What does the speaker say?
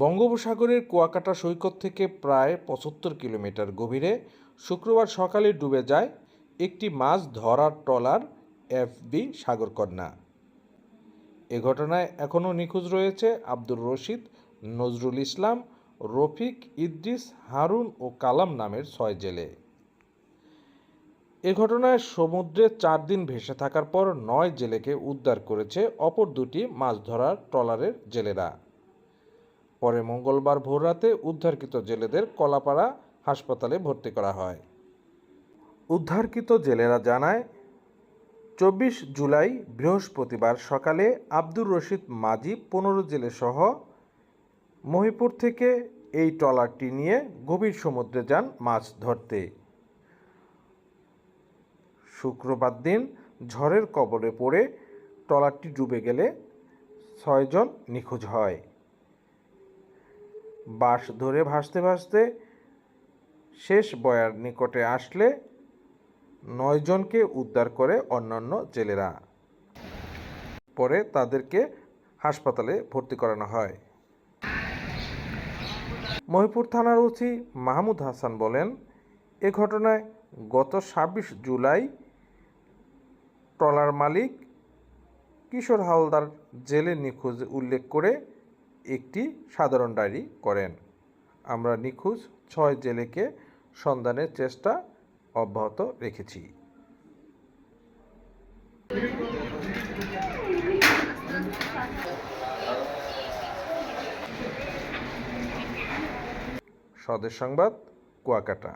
বঙ্গোপসাগরের কুয়াকাটা সৈকত থেকে প্রায় পঁচাত্তর কিলোমিটার গভীরে শুক্রবার সকালে ডুবে যায় একটি মাছ ধরার ট্রলার এফবি সাগরকন্যা। এ ঘটনায় এখনও নিখোঁজ রয়েছে আব্দুর রশিদ, নজরুল ইসলাম, রফিক, ইদ্রিস, হারুন ও কালাম নামের ছয় জেলে। এ ঘটনায় সমুদ্রে চার দিন ভেসে থাকার পর নয় জেলেকে উদ্ধার করেছে অপর দুটি মাছ ধরার ট্রলারের জেলেরা। পরে মঙ্গলবার ভোররাতে উদ্ধারকৃত জেলেদের কলাপাড়া হাসপাতালে ভর্তি করা হয়। উদ্ধারকৃত জেলেরা জানায়, চব্বিশ জুলাই বৃহস্পতিবার সকালে আব্দুর রশিদ মাজি পনেরো জেলে সহ মহিপুর থেকে এই ট্রলারটি নিয়ে গভীর সমুদ্রে যান মাছ ধরতে। শুক্রবার দিন ঝড়ের কবলে পড়ে ট্রলারটি ডুবে গেলে ছয়জন নিখোঁজ হয়। বাঁশ ধরে ভাসতে ভাসতে শেষ বয়ার নিকটে আসলে নয়জনকে উদ্ধার করে অন্যান্য জেলেরা। পরে তাদেরকে হাসপাতালে ভর্তি করানো হয়। মহিপুর থানার ওসি মাহমুদ হাসান বলেন, এ ঘটনায় গত ছাব্বিশ জুলাই ট্রলার মালিক কিশোর হালদার জেলে নিখোঁজ উল্লেখ করে একটি সাধারণ ডায়েরি করেন। আমরা নিখোঁজ ছয় জেলেকে সন্ধানের চেষ্টা অব্যাহত রেখেছি। স্বদেশ সংবাদ, কুয়াকাটা।